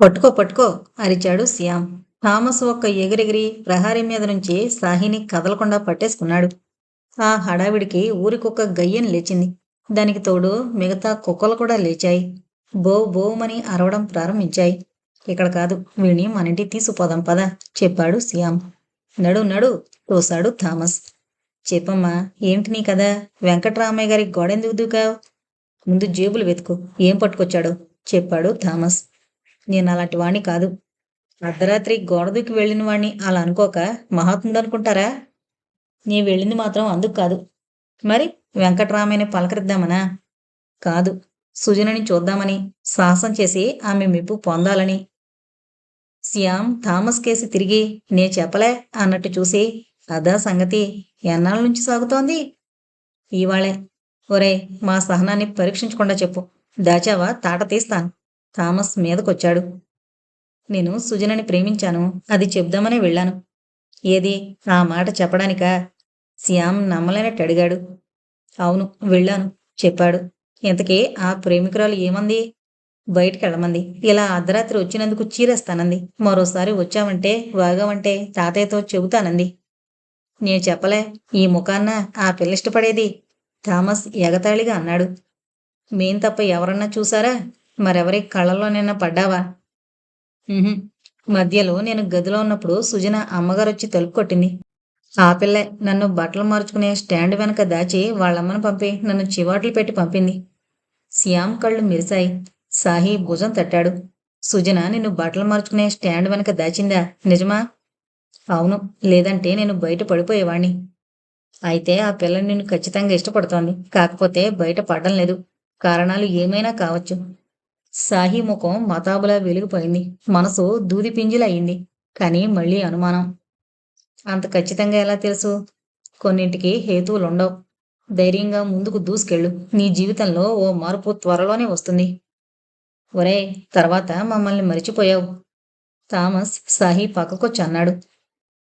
పట్టుకో పట్టుకో అరిచాడు శ్యామ్. థామస్ ఒక్క ఎగిరెగిరి ప్రహారీ మీద నుంచి సాహిని కదలకుండా పట్టేసుకున్నాడు. ఆ హడావిడికి ఊరికొక్క గయ్యం లేచింది. దానికి తోడు మిగతా కుక్కలు కూడా లేచాయి. బో బోమని అరవడం ప్రారంభించాయి. ఇక్కడ కాదు వీణి మన ఇంటికి తీసుకుపోదాం పద చెప్పాడు శ్యామ్. నడు నడు తోసాడు థామస్. చెప్పమ్మా ఏంటి నీ కదా వెంకట్రామయ్య గారి గోడెందుకు దూకావు? ముందు జేబులు వెతుకు ఏం పట్టుకొచ్చాడు చెప్పాడు థామస్. నేను అలాంటి వాణ్ణి కాదు. అర్ధరాత్రి గోడ దూకి వెళ్ళిన వాణ్ణి అలా అనుకోక మహాత్ముడు అనుకుంటారా? నీ వెళ్ళింది మాత్రం అందుకు కాదు. మరి వెంకట్రామయ్యని పలకరిద్దామనా? కాదు. సుజనని చూద్దామని సాహసం చేసి ఆమె మెప్పు పొందాలని. శ్యామ్ థామస్ కేసి తిరిగి నే చెప్పలే అన్నట్టు చూసి అదా సంగతి ఎన్నాళ్ళ నుంచి సాగుతోంది? ఇవాళే. ఒరే మా సహనాన్ని పరీక్షించకుండా చెప్పు. దాచావా? తాట తీస్తాను. థామస్ మీదకొచ్చాడు. నేను సుజనని ప్రేమించాను. అది చెప్దామనే వెళ్ళాను. ఏది? ఆ మాట చెప్పడానికా? శ్యామ్ నమ్మలేనట్టు అడిగాడు అవును వెళ్ళాను చెప్పాడు. ఇంతకీ ఆ ప్రేమికురాలు ఏమంది? బయటికి వెళ్ళమంది ఇలా అర్ధరాత్రి వచ్చినందుకు చీరేస్తానంది. మరోసారి వచ్చావంటే వాగావంటే తాతయ్యతో చెబుతానంది. నేను చెప్పలే ఈ ముఖాన్న ఆ పిల్ల ఇష్టపడేది థామస్ ఎగతాళిగా అన్నాడు. మేం తప్ప ఎవరన్నా చూసారా? మరెవరి కళ్ళలో నిన్న పడ్డావా మధ్యలో నేను గదిలో ఉన్నప్పుడు సుజన అమ్మగారు వచ్చి తలుపు కొట్టింది. ఆ పిల్ల నన్ను బట్టలు మార్చుకునే స్టాండ్ వెనక దాచి వాళ్ళమ్మను పంపి నన్ను చివాట్లు పెట్టి పంపింది. శ్యామ్ కళ్ళు మెరిశాయి. సాహి భుజం తట్టాడు. సుజన నిన్ను బట్టలు మార్చుకునే స్టాండ్ వెనక దాచిందా? నిజమా? అవును లేదంటే నేను బయట పడిపోయేవాణ్ణి. అయితే ఆ పిల్ల నిన్ను ఖచ్చితంగా ఇష్టపడుతోంది. కాకపోతే బయట పడడం లేదు. కారణాలు ఏమైనా కావచ్చు. సాహి ముఖం మతాబులా వెలిగిపోయింది. మనసు దూది పింజిలా అయింది కానీ మళ్ళీ అనుమానం. అంత ఖచ్చితంగా ఎలా తెలుసు? కొన్నింటికి హేతువులుండవు. ధైర్యంగా ముందుకు దూసుకెళ్ళు. నీ జీవితంలో ఓ మార్పు త్వరలోనే వస్తుంది. ఒరే తర్వాత మమ్మల్ని మరిచిపోయావు. థామస్ సాహి పక్కకొచ్చి అన్నాడు.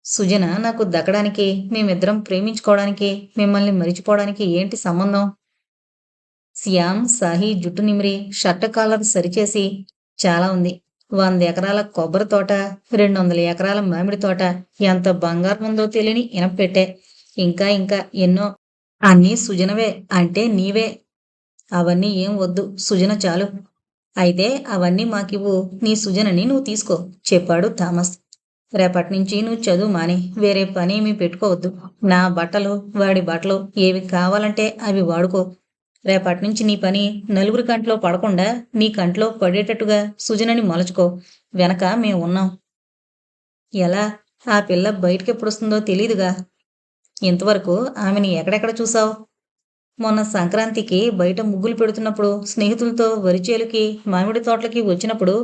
సుజన నాకు దక్కడానికి మేమిద్దరం ప్రేమించుకోవడానికి మిమ్మల్ని మరిచిపోవడానికి ఏంటి సంబంధం? శ్యామ్ సాహి జుట్టు నిమిరి షర్ట్ కాలర్ సరిచేసి చాలా ఉంది. వంద ఎకరాల కొబ్బరి తోట రెండు వందల ఎకరాల మామిడి తోట ఎంత బంగారం ఉందో తెలియని ఇనపెట్టే ఇంకా ఇంకా ఎన్నో. అన్నీ సుజనవే అంటే నీవే. అవన్నీ ఏం వద్దు సుజన చాలు. అయితే అవన్నీ మాకివ్వు నీ సుజనని నువ్వు తీసుకో చెప్పాడు థామస్. రేపటి నుంచి నువ్వు చదువు మాని వేరే పని ఏమీ పెట్టుకోవద్దు. నా బట్టలు వాడి బట్టలు ఏవి కావాలంటే అవి వాడుకో. రేపటి నుంచి నీ పని నలుగురి కంట్లో పడకుండా నీ కంట్లో పడేటట్టుగా సుజనని మలుచుకో. వెనక మేము ఉన్నాం. ఎలా? ఆ పిల్ల బయటికి ఎప్పుడొస్తుందో తెలీదుగా. ఇంతవరకు ఆమెని ఎక్కడెక్కడ చూసావు మొన్న సంక్రాంతికి బయట ముగ్గులు పెడుతున్నప్పుడు స్నేహితులతో వరిచేలుకి మామిడి తోటలకి వచ్చినప్పుడు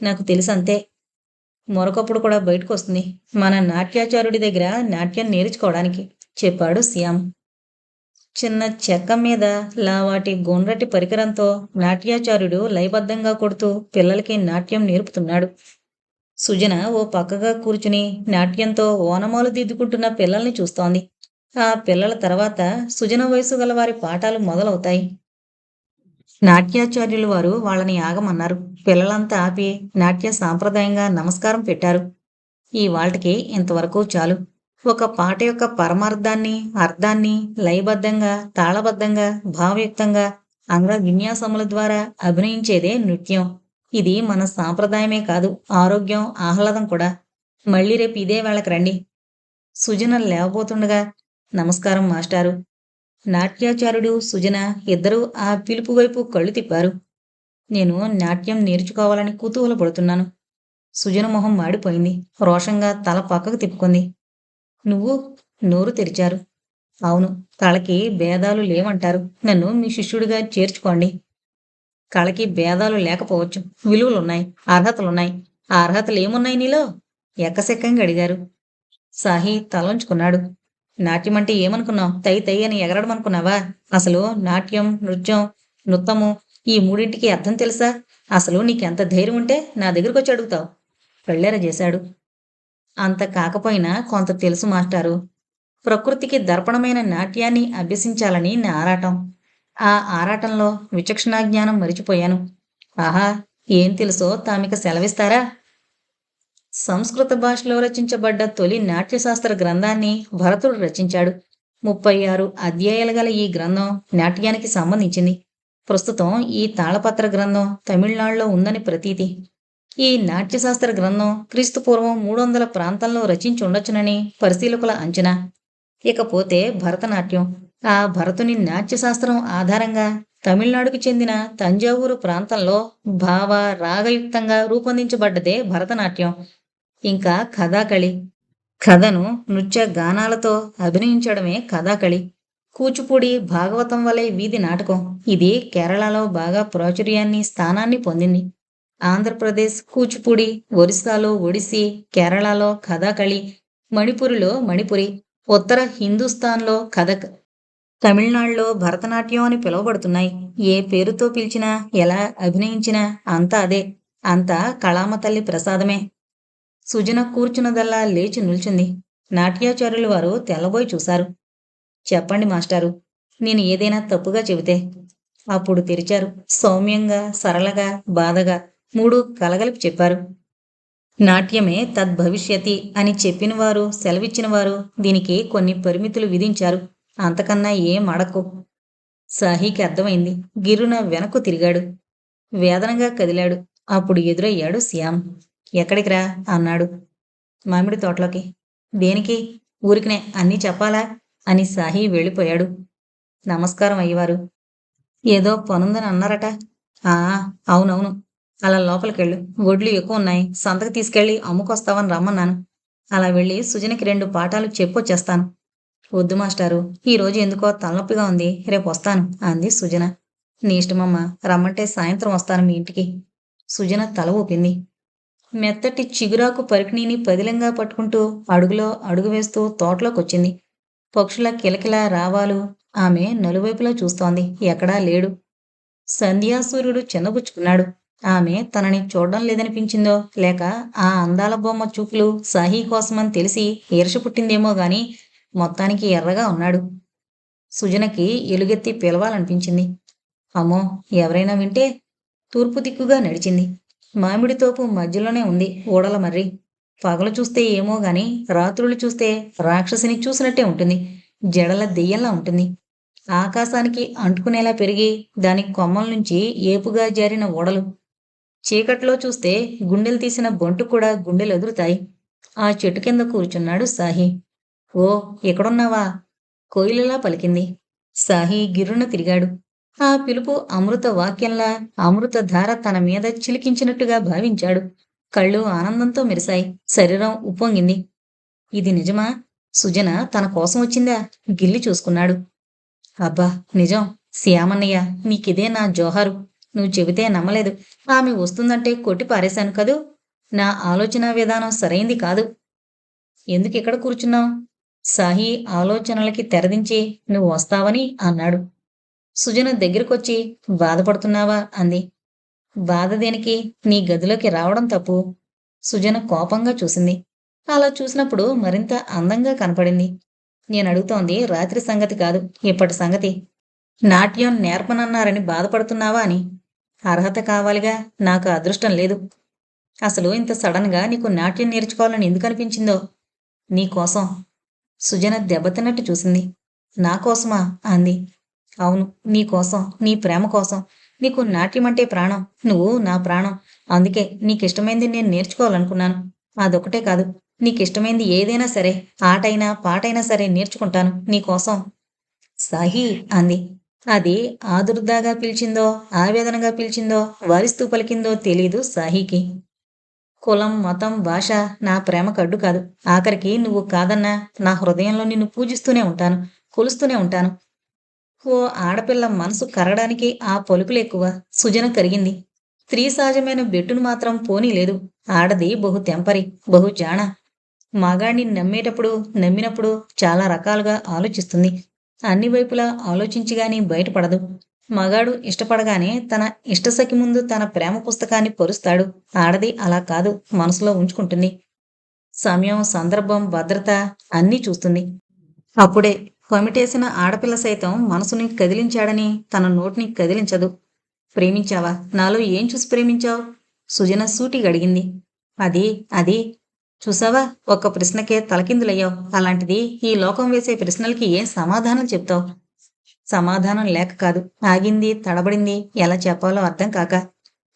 నాకు తెలుసు అంతే మరొకప్పుడు కూడా బయటకు వస్తుంది మన నాట్యాచార్యుడి దగ్గర నాట్యం నేర్చుకోవడానికి చెప్పాడు శ్యామ్. చిన్న చెక్క మీద లావాటి గుండ్రటి పరికరంతో నాట్యాచార్యుడు లయబద్ధంగా కొడుతూ పిల్లలకి నాట్యం నేర్పుతున్నాడు. సుజన ఓ పక్కగా కూర్చుని నాట్యంతో ఓనమాలు దిద్దుకుంటున్న పిల్లల్ని చూస్తోంది. ఆ పిల్లల తర్వాత సుజన వయసు గల వారి పాఠాలు మొదలవుతాయి. నాట్యాచార్యులు వారు వాళ్ళని ఆగమన్నారు. పిల్లలంతా ఆపి నాట్య సాంప్రదాయంగా నమస్కారం పెట్టారు. ఈ వాళ్ళకి ఇంతవరకు చాలు. ఒక పాట యొక్క పరమార్థాన్ని అర్థాన్ని లయబద్ధంగా తాళబద్ధంగా భావయుక్తంగా అంగ విన్యాసముల ద్వారా అభినయించేదే నృత్యం. ఇది మన సాంప్రదాయమే కాదు ఆరోగ్యం ఆహ్లాదం కూడా. మళ్ళీ రేపు ఇదే వేళకి రండి. సుజన లేవబోతుండగా నమస్కారం మాస్టారు. నాట్యాచార్యుడు సుజన ఇద్దరూ ఆ పిలుపు వైపు కళ్ళు తిప్పారు. నేను నాట్యం నేర్చుకోవాలని కుతూహలపడుతున్నాను. సుజన మొహం మాడిపోయింది. రోషంగా తల పక్కకు తిప్పుకుంది. నువ్వు నోరు తెరిచారు. అవును కళకి భేదాలు లేవంటారు. నన్ను మీ శిష్యుడిగా చేర్చుకోండి. కళకి భేదాలు లేకపోవచ్చు. విలువలున్నాయి అర్హతలున్నాయి. ఆ అర్హతలు ఏమున్నాయి నీలో? ఎక్కసెక్కంగా అడిగారు. సాహి తలంచుకున్నాడు. నాట్యం అంటే ఏమనుకున్నావు? తై తై అని ఎగరడం అనుకున్నావా అసలు నాట్యం నృత్యం నృత్తము ఈ మూడింటికి అర్థం తెలుసా? అసలు నీకెంత ధైర్యం ఉంటే నా దగ్గరకు వచ్చి అడుగుతావు. పెళ్ళేర చేశాడు. అంత కాకపోయినా కొంత తెలుసు మాస్టారు. ప్రకృతికి దర్పణమైన నాట్యాన్ని అభ్యసించాలని నా ఆరాటం. ఆ ఆరాటంలో విచక్షణా జ్ఞానం మరిచిపోయాను. ఆహా ఏం తెలుసో తామిక సెలవిస్తారా? సంస్కృత భాషలో రచించబడ్డ తొలి నాట్యశాస్త్ర గ్రంథాన్ని భరతుడు రచించాడు. ముప్పై ఆరు అధ్యాయాలు గల ఈ గ్రంథం నాట్యానికి సంబంధించింది. ప్రస్తుతం ఈ తాళపత్ర గ్రంథం తమిళనాడులో ఉందని ప్రతీతి. ఈ నాట్యశాస్త్ర గ్రంథం క్రీస్తుపూర్వం మూడు వందల ప్రాంతంలో రచించి ఉండొచ్చునని పరిశీలకుల అంచనా. ఇకపోతే భరతనాట్యం. ఆ భరతుని నాట్యశాస్త్రం ఆధారంగా తమిళనాడుకు చెందిన తంజావూరు ప్రాంతంలో భావ రాగయుక్తంగా రూపొందించబడ్డదే భరతనాట్యం. ఇంకా కథాకళి. కథను నృత్య గానాలతో అభినయించడమే కథాకళి. కూచిపూడి భాగవతం వలె వీధి నాటకం. ఇది కేరళలో బాగా ప్రాచుర్యాన్ని స్థానాన్ని పొందింది. ఆంధ్రప్రదేశ్ కూచిపూడి ఒరిస్సాలో ఒడిసి కేరళలో కథాకళి మణిపూరిలో మణిపురి ఉత్తర హిందుస్థాన్లో కథక్ తమిళనాడులో భరతనాట్యం అని పిలువబడుతున్నాయి. ఏ పేరుతో పిలిచినా ఎలా అభినయించినా అంతా అదే. అంతా కళామ తల్లి ప్రసాదమే. సుజన కూర్చున్నదల్లా లేచి నిల్చుంది. నాట్యాచార్యులు వారు తెల్లబోయి చూశారు. చెప్పండి మాస్టారు నేను ఏదైనా తప్పుగా చెబితే? అప్పుడు తెరిచారు. సౌమ్యంగా సరళగా బాధగా. మూడు కలగలిపి చెప్పారు. నాట్యమే తద్భవిష్యతి అని చెప్పినవారు సెలవిచ్చినవారు దీనికి కొన్ని పరిమితులు విధించారు. అంతకన్నా ఏం అడకు సాహికి అర్థమైంది. గిరున వెనక్కు తిరిగాడు. వేదనగా కదిలాడు. అప్పుడు ఎదురయ్యాడు శ్యామ్. ఎక్కడికి రా అన్నాడు. మామిడి తోటలోకి. దేనికి? ఊరికినే అన్నీ చెప్పాలా? అని సాహి వెళ్ళిపోయాడు. నమస్కారం అయ్యవారు. ఏదో పనుందని అన్నారట. ఆ అవునవును. అలా లోపలికెళ్ళు. గొడ్లు ఎక్కువ ఉన్నాయి సంతకు తీసుకెళ్ళి అమ్ముకొస్తావని రమ్మన్నాను. అలా వెళ్ళి సుజనికి రెండు పాఠాలు చెప్పొచ్చేస్తాను. వద్దు మాస్టారు. ఈరోజు ఎందుకో తలనొప్పిగా ఉంది. రేపు వస్తాను అంది సుజన. నీ ఇష్టమమ్మ. రమ్మంటే సాయంత్రం వస్తాను మీ ఇంటికి. సుజన తల ఊపింది. మెత్తటి చిగురాకు పరికిణీని పదిలంగా పట్టుకుంటూ అడుగులో అడుగు వేస్తూ తోటలోకొచ్చింది. పక్షుల కిలకిల రావాలు ఆమె నలువైపులా చూస్తోంది. ఎక్కడా లేడు. సంధ్యాసూర్యుడు చిన్నబుచ్చుకున్నాడు ఆమె తనని చూడడం లేదనిపించిందో లేక ఆ అందాల బొమ్మ చూపులు సాహీ కోసమని తెలిసి ఈర్ష పుట్టిందేమో గాని మొత్తానికి ఎర్రగా ఉన్నాడు. సుజనకి ఎలుగెత్తి పిలవాలనిపించింది. అమ్మో ఎవరైనా వింటే తూర్పు దిక్కుగా నడిచింది. మామిడి తోపు మధ్యలోనే ఉంది ఊడల మర్రి. పగలు చూస్తే ఏమో గాని రాత్రులు చూస్తే రాక్షసిని చూసినట్టే ఉంటుంది. జడల దెయ్యంలా ఉంటుంది. ఆకాశానికి అంటుకునేలా పెరిగి దాని కొమ్మల నుంచి ఏపుగా జారిన ఓడలు చీకట్లో చూస్తే గుండెలు తీసిన బొంటు కూడా గుండెలు ఎదురుతాయి. ఆ చెట్టు కింద కూర్చున్నాడు సాహి. ఓ ఎక్కడున్నావా? కోయిలలా పలికింది. సాహి గిర్రున తిరిగాడు. ఆ పిలుపు అమృత వాక్యంలా అమృత ధార తన మీద చిలికించినట్టుగా భావించాడు. కళ్ళు ఆనందంతో మెరిశాయి. శరీరం ఉప్పొంగింది. ఇది నిజమా? సుజన తన కోసం వచ్చిందా? గిల్లి చూసుకున్నాడు. అబ్బా నిజం. శ్యామన్నయ్య నీకిదే నా జోహారు. నువ్వు చెబితే నమ్మలేదు. ఆమె వస్తుందంటే కొట్టి పారేశాను కదూ? నా ఆలోచన విధానం సరైంది కాదు. ఎందుకు ఇక్కడ కూర్చున్నావు? సాహి ఆలోచనలకి తెరదించి నువ్వు వస్తావని అన్నాడు. సుజన దగ్గరకొచ్చి బాధపడుతున్నావా? అంది. బాధ దేనికి? నీ గదిలోకి రావడం తప్పు. సుజన కోపంగా చూసింది. అలా చూసినప్పుడు మరింత అందంగా కనపడింది. నేను అడుగుతోంది రాత్రి సంగతి కాదు ఇప్పటి సంగతి. నాట్యం నేర్పనన్నారని బాధపడుతున్నావా? అని. అర్హత కావాలిగా నాకు అదృష్టం లేదు. అసలు ఇంత సడన్గా నీకు నాట్యం నేర్చుకోవాలని ఎందుకు అనిపించిందో? నీకోసం సుజన దెబ్బతిన్నట్టు చూసింది. నా కోసమా? అంది. అవును నీ కోసం నీ ప్రేమ కోసం. నీకు నాట్యం అంటే ప్రాణం. నువ్వు నా ప్రాణం. అందుకే నీకిష్టమైంది నేను నేర్చుకోవాలనుకున్నాను. అదొకటే కాదు నీకిష్టమైంది ఏదైనా సరే ఆటైనా పాటైనా సరే నేర్చుకుంటాను. నీకోసం సాహి అంది. అది ఆదుర్దాగా పిలిచిందో ఆవేదనగా పిలిచిందో వారిస్తూ పలికిందో తెలీదు సాహికి. కులం మతం భాష నా ప్రేమకు అడ్డు కాదు. ఆఖరికి నువ్వు కాదన్నా నా హృదయంలో నిన్ను పూజిస్తూనే ఉంటాను కొలుస్తూనే ఉంటాను. ఓ ఆడపిల్ల మనసు కరగడానికి ఆ పలుకులు ఎక్కువ. సుజన కరిగింది స్త్రీ సహజమైన బెట్టును మాత్రం పోనీలేదు. ఆడది బహు తెంపరి బహు జాణ. మగాడిని నమ్మేటప్పుడు నమ్మినప్పుడు చాలా రకాలుగా ఆలోచిస్తుంది. అన్ని వైపులా ఆలోచించిగాని బయటపడదు. మగాడు ఇష్టపడగానే తన ఇష్టసఖి ముందు తన ప్రేమ పుస్తకాన్ని పరుస్తాడు. ఆడది అలా కాదు మనసులో ఉంచుకుంటుంది. సమయం సందర్భం భద్రత అన్నీ చూస్తుంది. అప్పుడే కొమిటేసిన ఆడపిల్ల సైతం మనసుని కదిలించాడని తన నోటిని కదిలించదు. ప్రేమించావా? నాలో ఏం చూసి ప్రేమించావు? సుజన సూటిగా అడిగింది. అది అది చూసావా? ఒక్క ప్రశ్నకే తలకిందులయ్యావు. అలాంటిది ఈ లోకం వేసే ప్రశ్నలకి ఏం సమాధానం చెప్తావు? సమాధానం లేక కాదు. ఆగింది తడబడింది ఎలా చెప్పాలో అర్థం కాక.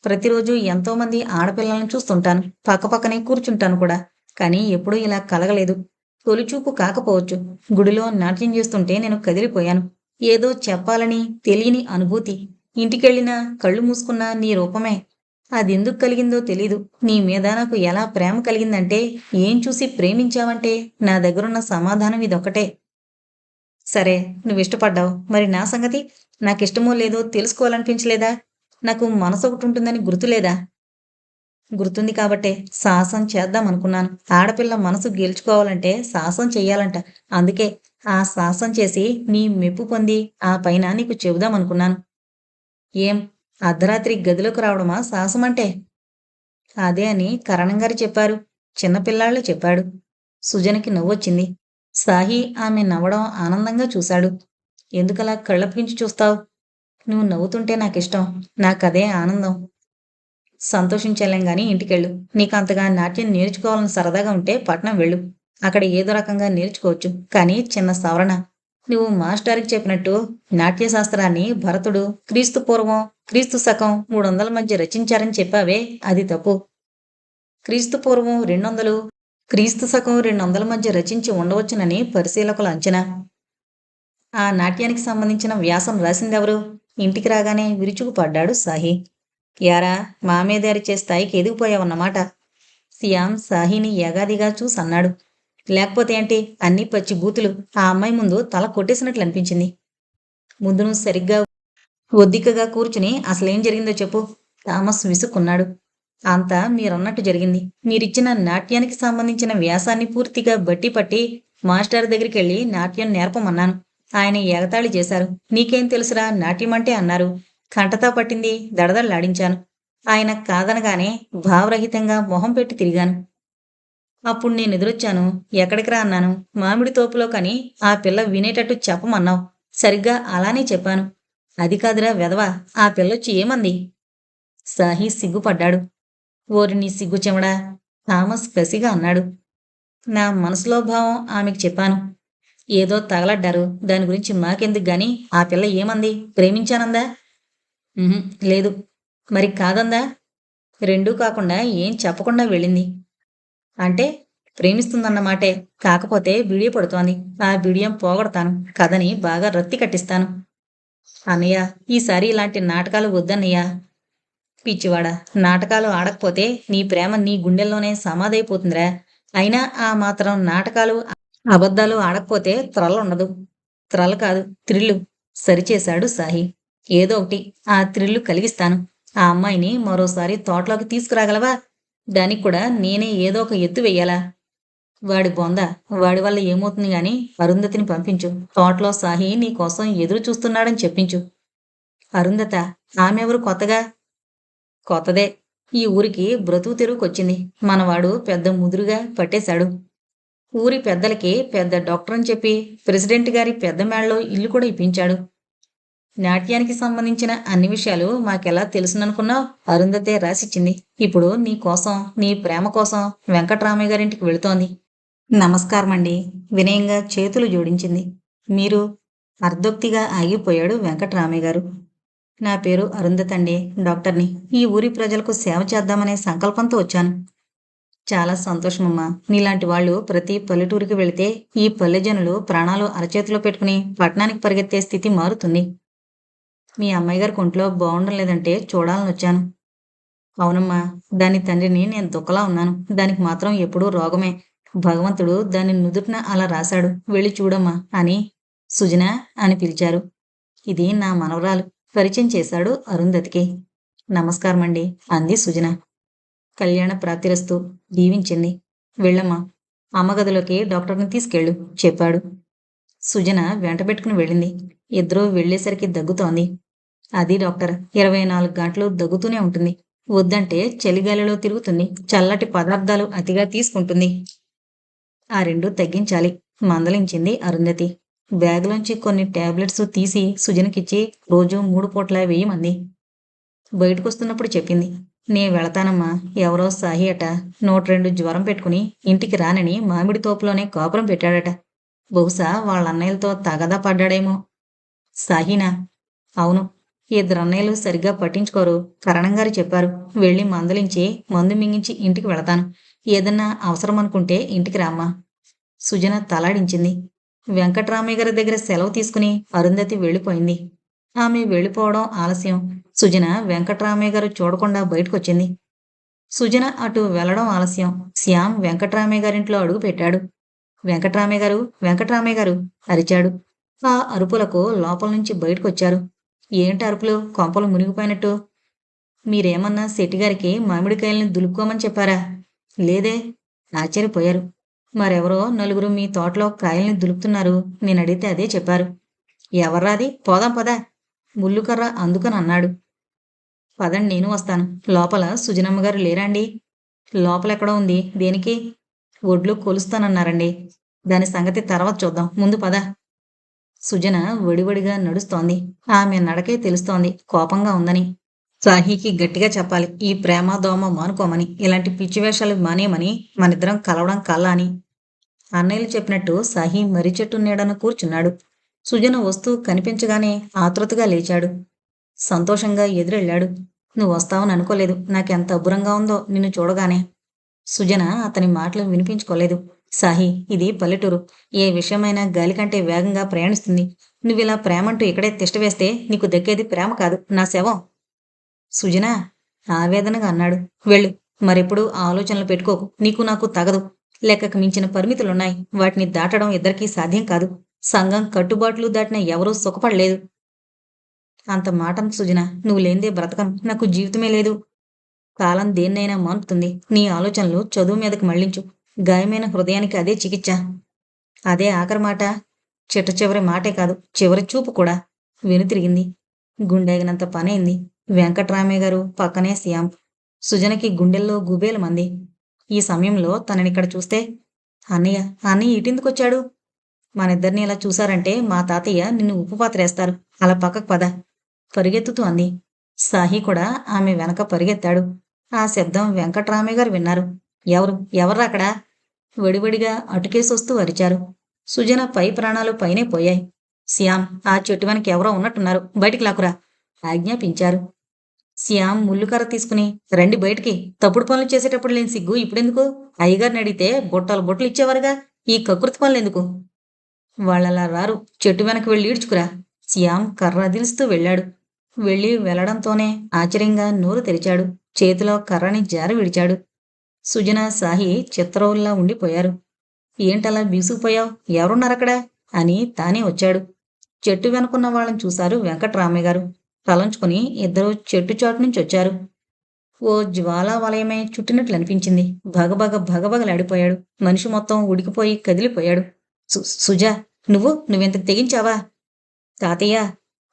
ప్రతిరోజు ఎంతో మంది ఆడపిల్లలను చూస్తుంటాను. పక్కపక్కనే కూర్చుంటాను కూడా. కానీ ఎప్పుడూ ఇలా కలగలేదు. తొలిచూపు కాకపోవచ్చు. గుడిలో నాట్యం చేస్తుంటే నేను కదిలిపోయాను. ఏదో చెప్పాలని తెలియని అనుభూతి. ఇంటికెళ్ళినా కళ్ళు మూసుకున్నా నీ రూపమే. అదెందుకు కలిగిందో తెలీదు. నీ మీద నాకు ఎలా ప్రేమ కలిగిందంటే ఏం చూసి ప్రేమించావంటే నా దగ్గరున్న సమాధానం ఇదొకటే సరే నువ్వు ఇష్టపడ్డావు. మరి నా సంగతి? నాకిష్టమో లేదో తెలుసుకోవాలనిపించలేదా? నాకు మనసు ఒకటి ఉంటుందని గుర్తులేదా? గుర్తుంది కాబట్టే సాహసం చేద్దాం అనుకున్నాను ఆడపిల్ల మనసు గెలుచుకోవాలంటే సాహసం చెయ్యాలంట. అందుకే ఆ సాహసం చేసి నీ మెప్పు పొంది ఆ పైన నీకు చెబుదాం అనుకున్నాను ఏం? అర్ధరాత్రి గదిలోకి రావడమా? సాహసమంటే. అదే అని కరణం గారు చెప్పారు. చిన్నపిల్లాళ్ళు చెప్పాడు. సుజనకి నవ్వొచ్చింది. సాహి ఆమె నవ్వడం ఆనందంగా చూశాడు. ఎందుకలా కళ్ళపించి చూస్తావు? నువ్వు నవ్వుతుంటే నాకిష్టం. నాకదే ఆనందం. సంతోషించలేం గాని ఇంటికెళ్ళు. నీకు అంతగా నాట్యం నేర్చుకోవాలని సరదాగా ఉంటే పట్నం వెళ్ళు. అక్కడ ఏదో రకంగా నేర్చుకోవచ్చు. కానీ చిన్న సవరణ. నువ్వు మాస్టర్కి చెప్పినట్టు నాట్యశాస్త్రాన్ని భరతుడు క్రీస్తు పూర్వం క్రీస్తు శకం మూడు వందల మధ్య రచించారని చెప్పావే అది తప్పు. క్రీస్తు పూర్వం రెండు వందలు క్రీస్తు శకం రెండు వందల మధ్య రచించి ఉండవచ్చునని పరిశీలకుల అంచనా. ఆ నాట్యానికి సంబంధించిన వ్యాసం రాసిందెవరు? ఇంటికి రాగానే విరుచుకుపడ్డాడు సాహి. యారా మామేదారిచే స్థాయికి ఎదిగిపోయావన్నమాట. సియాం సాహిని యగాదిగా చూసన్నాడు. లేకపోతే ఏంటి? అన్ని పచ్చి బూతులు. ఆ అమ్మాయి ముందు తల కొట్టేసినట్లు అనిపించింది. ముందు నువ్వు సరిగ్గా ఒద్దికగా కూర్చుని అసలేం జరిగిందో చెప్పు. థామస్ విసుక్కున్నాడు. అంతా మీరన్నట్టు జరిగింది. మీరిచ్చిన నాట్యానికి సంబంధించిన వ్యాసాన్ని పూర్తిగా బట్టి పట్టి మాస్టర్ దగ్గరికి వెళ్ళి నాట్యం నేర్పమన్నాను. ఆయన ఎగతాళి చేశారు. నీకేం తెలుసురా నాట్యం అంటే అన్నారు. కంటతా పట్టింది దడదడలాడించాను. ఆయన కాదనగానే భావరహితంగా మొహం పెట్టి తిరిగాను. అప్పుడు నేను ఎదురొచ్చాను. ఎక్కడికి రా అన్నాను. మామిడి తోపులో కని ఆ పిల్ల వినేటట్టు చెప్పమన్నావు. సరిగ్గా అలానే చెప్పాను. అది కాదురా వెధవా ఆ పిల్లొచ్చి ఏమంది? సాహి సిగ్గుపడ్డాడు. ఓరి నీ సిగ్గు చెమడా థామస్ కసిగా అన్నాడు. నా మనసులో భావం ఆమెకు చెప్పాను. ఏదో తగలడ్డారు. దాని గురించి మాకెందుకు గాని? ఆ పిల్ల ఏమంది? ప్రేమించానందా? లేదు. మరి కాదందా? రెండూ కాకుండా ఏం చెప్పకుండా వెళ్ళింది. అంటే ప్రేమిస్తుందన్నమాటే కాకపోతే బిడియ పడుతోంది. ఆ బిడియం పోగొడతాను. కథని బాగా రత్తి కట్టిస్తాను. అన్నయ్య ఈసారి ఇలాంటి నాటకాలు వద్దన్నయ్య. పిచ్చివాడా నాటకాలు ఆడకపోతే నీ ప్రేమ నీ గుండెల్లోనే సమాధైపోతుందిరా. అయినా ఆ మాత్రం నాటకాలు అబద్ధాలు ఆడకపోతే త్రల ఉండదు. త్రల కాదు త్రిల్లు సరిచేశాడు సాహి. ఏదో ఒకటి ఆ త్రిల్లు కలిగిస్తాను. ఆ అమ్మాయిని మరోసారి తోటలోకి తీసుకురాగలవా? దానికి కూడా నేనే ఏదో ఒక ఎత్తు వెయ్యాలా వాడి బొంద వాడి వల్ల ఏమవుతుంది గాని అరుంధతిని పంపించు. తోటలో సాహి నీ కోసం ఎదురు చూస్తున్నాడని చెప్పించు. అరుంధత ఆమెవరు కొత్తగా? కొత్తదే. ఈ ఊరికి బ్రతుకు తెరువుకొచ్చింది. మనవాడు పెద్ద ముదురుగా పట్టేశాడు. ఊరి పెద్దలకి పెద్ద డాక్టర్ అని చెప్పి ప్రెసిడెంట్ గారి పెద్ద మేడలో ఇల్లు కూడా ఇప్పించాడు. నాట్యానికి సంబంధించిన అన్ని విషయాలు మాకెలా తెలుసుననుకున్నావు? అరుంధతే రాసిచ్చింది. ఇప్పుడు నీ కోసం నీ ప్రేమ కోసం వెంకట్రామయ్య గారింటికి వెళుతోంది. నమస్కారం అండి వినయంగా చేతులు జోడించింది. మీరు అర్ధోక్తిగా ఆగిపోయాడు వెంకట్రామయ్య గారు. నా పేరు అరుంధత్ అండి డాక్టర్ని. ఈ ఊరి ప్రజలకు సేవ చేద్దామనే సంకల్పంతో వచ్చాను. చాలా సంతోషమమ్మా. నీలాంటి వాళ్ళు ప్రతి పల్లెటూరికి వెళితే ఈ పల్లె జనులు ప్రాణాలు అరచేతిలో పెట్టుకుని పట్టణానికి పరిగెత్తే స్థితి మారుతుంది. మీ అమ్మాయి గారికి ఒంట్లో బాగుండం లేదంటే చూడాలని వచ్చాను. అవునమ్మా దాని తండ్రిని నేను దుఃఖలా ఉన్నాను. దానికి మాత్రం ఎప్పుడూ రోగమే. భగవంతుడు దాని నుదుటిన అలా రాశాడు. వెళ్ళి చూడమ్మా అని సుజన అని పిలిచారు. ఇది నా మనవరాలు. పరిచయం చేశాడు అరుంధతికి నమస్కారం అండి అంది సుజన. కళ్యాణ ప్రాప్తిరస్తు దీవించింది. వెళ్ళమ్మా అమ్మ గదిలోకి డాక్టర్ని తీసుకెళ్ళు చెప్పాడు. సుజన వెంటబెట్టుకుని వెళ్ళింది. ఇద్దరూ వెళ్ళేసరికి దగ్గుతోంది. అది డాక్టర్. ఇరవై నాలుగు గంటలు దగ్గుతూనే ఉంటుంది. వద్దంటే చలిగాలిలో తిరుగుతుంది. చల్లటి పదార్థాలు అతిగా తీసుకుంటుంది. ఆ రెండు తగ్గించాలి. మందలించింది అరుంధతి. బ్యాగులోంచి కొన్ని టాబ్లెట్స్ తీసి సుజనకిచ్చి రోజు మూడు పూట్ల వేయమంది. బయటకొస్తున్నప్పుడు చెప్పింది. నే వెళతానమ్మా. ఎవరో సాహి అట. నూట రెండు జ్వరం పెట్టుకుని ఇంటికి రానని మామిడి తోపులోనే కాపురం పెట్టాడట. బహుశా వాళ్ళ అన్నయ్యలతో తగదా పడ్డాడేమో. సాహినా? అవును. ఇద్దరు అన్నయ్యలు సరిగ్గా పట్టించుకోరు. కరణం గారు చెప్పారు వెళ్ళి మందలించి మందు మింగించి ఇంటికి వెళతాను. ఏదన్నా అవసరం అనుకుంటే ఇంటికి రామ్మా. సుజన తలాడించింది. వెంకట్రామయ్య గారి దగ్గర సెలవు తీసుకుని అరుంధతి వెళ్ళిపోయింది. ఆమె వెళ్ళిపోవడం ఆలస్యం. సుజన వెంకట్రామయ్య గారు చూడకుండా బయటకొచ్చింది. సుజన అటు వెళ్ళడం ఆలస్యం. శ్యామ్ వెంకట్రామయ్య గారింట్లో అడుగు పెట్టాడు. వెంకట్రామయ్య గారు వెంకట్రామయ్య గారు అరిచాడు. ఆ అరుపులకు లోపల నుంచి బయటకొచ్చారు. ఏంటి అరుపులు? కొంపలు మునిగిపోయినట్టు. మీరేమన్నా శెట్టిగారికి మామిడికాయల్ని దులుపుకోమని చెప్పారా? లేదే ఆశ్చర్యపోయారు. మరెవరో నలుగురు మీ తోటలో కాయల్ని దులుపుతున్నారు. నేను అడిగితే అదే చెప్పారు. ఎవర్రాది పోదాం పదా. ముల్లుకర్ర అందుకని అన్నాడు. పదండి నేను వస్తాను. లోపల సుజనమ్మ గారు లేరండి. లోపలెక్కడో ఉంది. దేనికి? ఒడ్లు కొలుస్తానన్నారండి. దాని సంగతి తర్వాత చూద్దాం. ముందు పదా. సుజన వడివడిగా నడుస్తోంది. ఆమె నడకే తెలుస్తోంది. కోపంగా ఉందని. సాహికి గట్టిగా చెప్పాలి. ఈ ప్రేమ దోమ మానుకోమని. ఇలాంటి పిచ్చి వేషాలు మానేయమని మనిద్దరం కలవడం కల్లా అని. అన్నయ్యలు చెప్పినట్టు సాహి మర్రి చెట్టు నీడన కూర్చున్నాడు. సుజన వస్తూ కనిపించగానే ఆతృతగా లేచాడు. సంతోషంగా ఎదురెళ్ళాడు. నువ్వు వస్తావని అనుకోలేదు. నాకెంత అబ్బురంగా ఉందో నిన్ను చూడగానే. సుజన అతని మాటలు వినిపించుకోలేదు. సాహి ఇది పల్లెటూరు. ఏ విషయమైనా గాలి కంటే వేగంగా ప్రయాణిస్తుంది. నువ్విలా ప్రేమంటూ ఇక్కడే తిష్టవేస్తే నీకు దక్కేది ప్రేమ కాదు. నా శవం. సుజన ఆవేదనగా అన్నాడు. వెళ్ళు. మరెప్పుడు ఆ ఆలోచనలు పెట్టుకోకు. నీకు నాకు తగదు. లెక్కకు మించిన పరిమితులున్నాయి. వాటిని దాటడం ఇద్దరికీ సాధ్యం కాదు. సంఘం కట్టుబాట్లు దాటిన ఎవరూ సుఖపడలేదు. అంత మాట సుజన నువ్వు లేనిదే బ్రతకం నాకు జీవితమే లేదు. కాలం దేన్నైనా మాన్పుతుంది నీ ఆలోచనలు చదువు మీదకి మళ్ళించు. గాయమైన హృదయానికి అదే చికిత్స. అదే ఆఖరి మాట. చిట్ట చివరి మాటే కాదు చివరి చూపు కూడా. వెనుతిరిగింది గుండెగినంత పనైంది వెంకట్రామయ్య గారు పక్కనే శ్యామ్. సుజనకి గుండెల్లో గుబేలు మంది. ఈ సమయంలో తననిక్కడ చూస్తే అన్నయ్య అన్నయ్య ఇటిందుకొచ్చాడు? మనిద్దరిని ఇలా చూశారంటే మా తాతయ్య నిన్ను ఉప్పు పాత్రేస్తారు అలా పక్కకు పద. పరిగెత్తుతూ అంది. సాహి కూడా ఆమె వెనక పరిగెత్తాడు. ఆ శబ్దం వెంకట్రామయ్య గారు విన్నారు. ఎవరు? ఎవర్రా అక్కడ? వడివడిగా అటుకేసొస్తూ అరిచారు. సుజన పై ప్రాణాలు పైనే పోయాయి. శ్యామ్ ఆ చెట్టు వెనక ఎవరో ఉన్నట్టున్నారు. బయటికి లాకురా ఆజ్ఞాపించారు. శ్యామ్ ముల్లుకర్ర తీసుకుని రండి బయటికి. తప్పుడు పనులు చేసేటప్పుడు లేని సిగ్గు ఇప్పుడెందుకు? అయ్యగారిని అడిగితే బొట్టలు బొట్టలు ఇచ్చేవారుగా ఈ కకృతి పనులు ఎందుకు? వాళ్ళలా రారు. చెట్టు వెనక వెళ్ళి ఈడ్చుకురా. శ్యామ్ కర్ర దిలుస్తూ వెళ్ళాడు. వెళ్ళి వెళ్ళడంతోనే ఆశ్చర్యంగా నోరు తెరిచాడు. చేతిలో కర్రని జారి విడిచాడు. సుజన సాహి చిత్రవుల్లా ఉండిపోయారు. ఏంటలా బీసుకుపోయావు ఎవరున్నారక్కడ? అని తానే వచ్చాడు. చెట్టు వెనుకున్న వాళ్ళని చూశారు వెంకట్రామయ్య గారు తలంచుకుని ఇద్దరు చెట్టు చాటు నుంచి వచ్చారు. ఓ జ్వాలా వలయమే చుట్టినట్లు అనిపించింది. భగభగ భగభగలాడిపోయాడు. మనిషి మొత్తం ఉడికిపోయి కదిలిపోయాడు. సు- సుజా నువ్వు? నువ్వెంత తెగించావా? తాతయ్య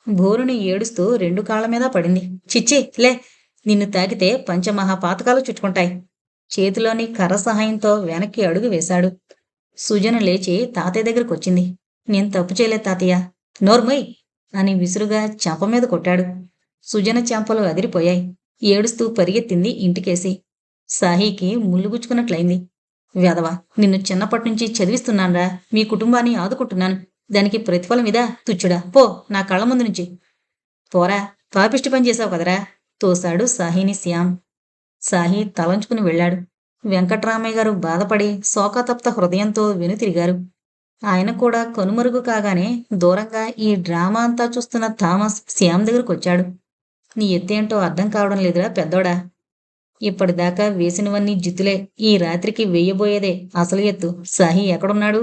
భోరుని ఏడుస్తూ రెండు కాళ్ళ మీద పడింది. చిచ్చి లే నిన్ను తాకితే పంచమహాపాతకాలు చుట్టుకుంటాయి. చేతిలోని కర్ర సహాయంతో వెనక్కి అడుగు వేశాడు. సుజన లేచి తాతయ్య దగ్గరకు వచ్చింది. నేను తప్పు చేయలేదు తాతయ్య. నోర్మయ్ అని విసురుగా చెంప మీద కొట్టాడు. సుజన చెంపలు అదిరిపోయాయి. ఏడుస్తూ పరిగెత్తింది ఇంటికేసి. సాహీకి ముళ్ళుగుచ్చుకున్నట్లయింది వెదవా నిన్ను చిన్నప్పటి నుంచి చదివిస్తున్నానురా. మీ కుటుంబాన్ని ఆదుకుంటున్నాను. దానికి ప్రతిఫలం ఇదా? తుచ్చుడా. పో నా కళ్ళ ముందు నుంచి. పోరా పాపిష్టి పని చేశావు కదరా తోశాడు సాహిని శ్యామ్. సాహి తలంచుకుని వెళ్ళాడు. వెంకట్రామయ్య గారు బాధపడి శోకతప్త హృదయంతో వెనుతిరిగారు ఆయన కూడా కనుమరుగు కాగానే దూరంగా ఈ డ్రామా అంతా చూస్తున్న థామస్ శ్యామ్ దగ్గరకు వచ్చాడు. నీ ఎత్తేంటో అర్థం కావడం లేదురా పెద్దోడా. ఇప్పటిదాకా వేసినవన్నీ జిత్తులే. ఈ రాత్రికి వెయ్యబోయేదే అసలు ఎత్తు. సాహి ఎక్కడున్నాడు?